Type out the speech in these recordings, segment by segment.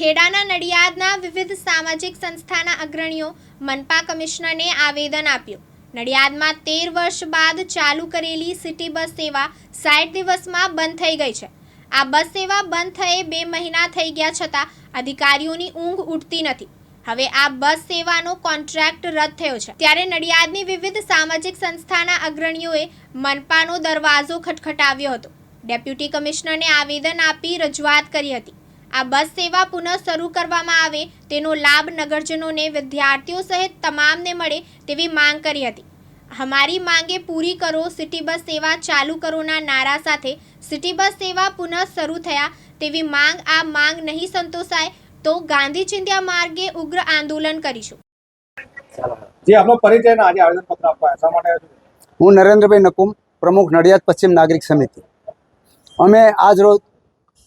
ખેડાના નડિયાદના વિવિધ સામાજિક સંસ્થાના અગ્રણીઓ મનપા કમિશનરને આવેદન આપ્યું. નડિયાદમાં તેર વર્ષ બાદ ચાલુ કરેલી સિટી બસ સેવા સાઠ દિવસમાં બંધ થઈ ગઈ છે. આ બસ સેવા બંધ થયે બે મહિના થઈ ગયા છતાં અધિકારીઓની ઊંઘ ઉઠતી નથી. હવે આ બસ સેવાનો કોન્ટ્રાક્ટ રદ થયો છે. ત્યારે નડિયાદની વિવિધ સામાજિક સંસ્થાના અગ્રણીઓએ મનપાનો દરવાજો ખટખટાવ્યો હતો. ડેપ્યુટી કમિશનરને આવેદન આપી રજૂઆત કરી હતી. આ બસ સેવા પુનઃ શરૂ કરવામાં આવે તેનો લાભ નગરજનોને વિદ્યાર્થીઓ સહિત તમામને મળે તેવી માંગ કરી હતી. હમારી માંગે પૂરી કરો સિટી બસ સેવા ચાલુ કરોના નારા સાથે સિટી બસ સેવા પુનઃ શરૂ થયા તેવી માંગ આ માંગ નહીં સંતોષાય તો ગાંધી ચિંધ્યા માર્ગે ઉગ્ર આંદોલન કરીશું. જે આપણો પરિચય આજે આવેદનપત્ર આપવા શા માટે હું નરેન્દ્રભાઈ નકુમ પ્રમુખ નડિયાદ પશ્ચિમ નાગરિક સમિતિ. અમે આજ રોજ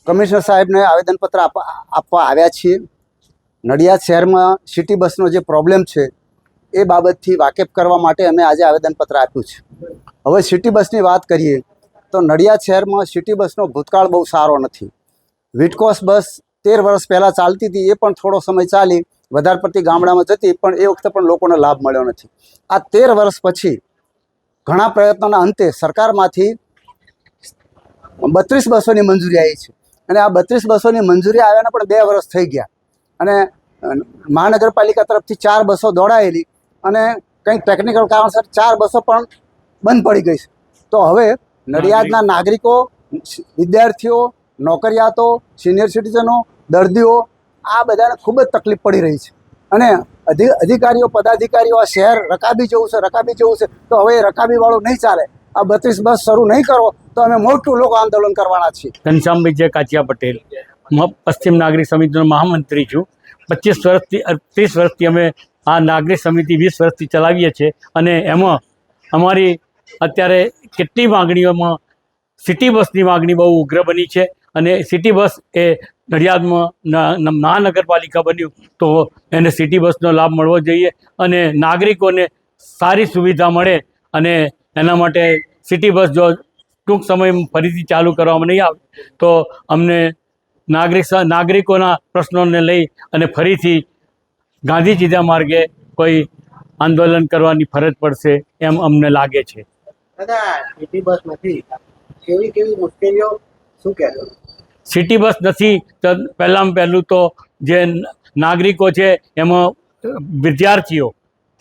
કમિશનર સાહેબને આવેદનપત્ર આપવા આવ્યા છીએ. નડિયાદ શહેરમાં સિટી બસનો જે પ્રોબ્લેમ છે, એ બાબતથી વાકેફ કરવા માટે અમે આજે આવેદનપત્ર આપ્યું છે. હવે સિટી બસની વાત કરીએ, તો નડિયાદ શહેરમાં સિટી બસનો ભૂતકાળ બહુ સારો નથી. વિટકોસ બસ તેર વર્ષ પહેલાં ચાલતી હતી, એ પણ થોડો સમય ચાલી વધારે પડતી ગામડામાં જતી, પણ એ વખતે પણ લોકોને લાભ મળ્યો નથી. આ તેર વર્ષ પછી ઘણા પ્રયત્નોના અંતે સરકારમાંથી બત્રીસ બસોની મંજૂરી આવી છે. અને આ બત્રીસ બસોની મંજૂરી આવ્યાના પણ બે વર્ષ થઈ ગયા. અને મહાનગરપાલિકા તરફથી ચાર બસો દોડાયેલી અને કંઈક ટેકનિકલ કારણસર ચાર બસો પણ બંધ પડી ગઈ છે. તો હવે નડિયાદના નાગરિકો વિદ્યાર્થીઓ નોકરિયાતો સિનિયર સિટીઝનો દર્દીઓ આ બધાને ખૂબ જ તકલીફ પડી રહી છે. અને અધિ અધિકારીઓ પદાધિકારીઓ આ શહેર રકાબી જેવું છે રકાબી જેવું છે તો હવે એ રકાબીવાળું નહીં ચાલે. આ બત્રીસ બસ શરૂ નહીં કરો તો અમે મોટું લોકો આંદોલન કરવાના છીએ. ઘનશ્યામભાઈ જય કાચિયા પટેલ. પશ્ચિમ નાગરિક સમિતિનો મહામંત્રી છું. પચીસ વર્ષથી ત્રીસ વર્ષથી અમે આ નાગરિક સમિતિ વીસ વર્ષથી ચલાવીએ છીએ અને એમાં અમારી અત્યારે કેટલી માગણીઓમાં સિટી બસની માગણી બહુ ઉગ્ર બની છે અને સિટી બસ એ નડિયાદમાં મહાનગરપાલિકા બન્યું તો એને સિટી બસનો લાભ મળવો જોઈએ અને નાગરિકોને સારી સુવિધા મળે અને એના માટે સિટી બસ જો ટૂંક સમયમાં ફરીથી ચાલુ કરવામાં નહીં આવે. તો અમને નાગરિક નાગરિકોના પ્રશ્નોને લઈ અને ફરીથી ગાંધી ચીધા માર્ગે કોઈ આંદોલન કરવાની ફરજ પડશે એમ અમને લાગે છે. સિટી બસ નથી. કેવી કેવી મુશ્કેલીઓ? શું કહેશો? સિટી બસ નથી તો પહેલાં પહેલું તો જે નાગરિકો છે એમાં વિદ્યાર્થીઓ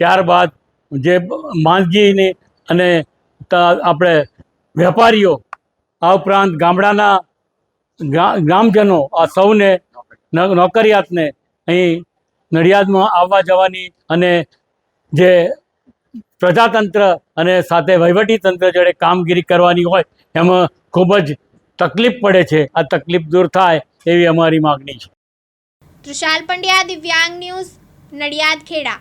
ત્યારબાદ જે માંદગીની અને આપણે વેપારીઓ, આ ઉપરાંત ગામડાના ગ્રામજનો આ સૌને નોકરિયાતને અહીં નડિયાદમાં આવવા જવાની અને જે પ્રજાતંત્ર અને સાથે વહીવટીતંત્ર જોડે કામગીરી કરવાની હોય, એમાં ખૂબ જ તકલીફ પડે છે. આ તકલીફ દૂર થાય એવી અમારી માગણી છે. તૃષાલ પંડ્યા, દિવ્યાંગ ન્યૂઝ, નડિયાદ ખેડા.